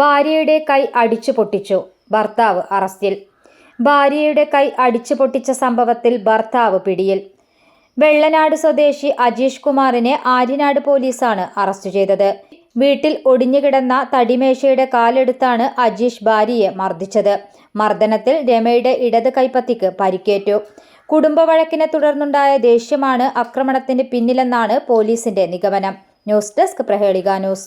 ഭാര്യയുടെ കൈ അടിച്ചു പൊട്ടിച്ചു ഭർത്താവ് അറസ്റ്റിൽ. ഭാര്യയുടെ കൈ അടിച്ചു പൊട്ടിച്ച സംഭവത്തിൽ ഭർത്താവ് പിടിയിൽ. വെള്ളനാട് സ്വദേശി അജീഷ് കുമാറിനെ ആര്യനാട് പോലീസാണ് അറസ്റ്റ് ചെയ്തത്. വീട്ടിൽ ഒടിഞ്ഞുകിടന്ന തടിമേശയുടെ കാലെടുത്താണ് അജീഷ് ഭാര്യയെ മർദ്ദിച്ചത്. മർദ്ദനത്തിൽ രമയുടെ ഇടത് കൈപ്പത്തിക്ക് പരിക്കേറ്റു. കുടുംബവഴക്കിനെ തുടർന്നുണ്ടായ ദേഷ്യമാണ് ആക്രമണത്തിന് പിന്നിലെന്നാണ് പോലീസിന്റെ നിഗമനം. ന്യൂസ് ഡെസ്ക് പ്രഹേളിക ന്യൂസ്.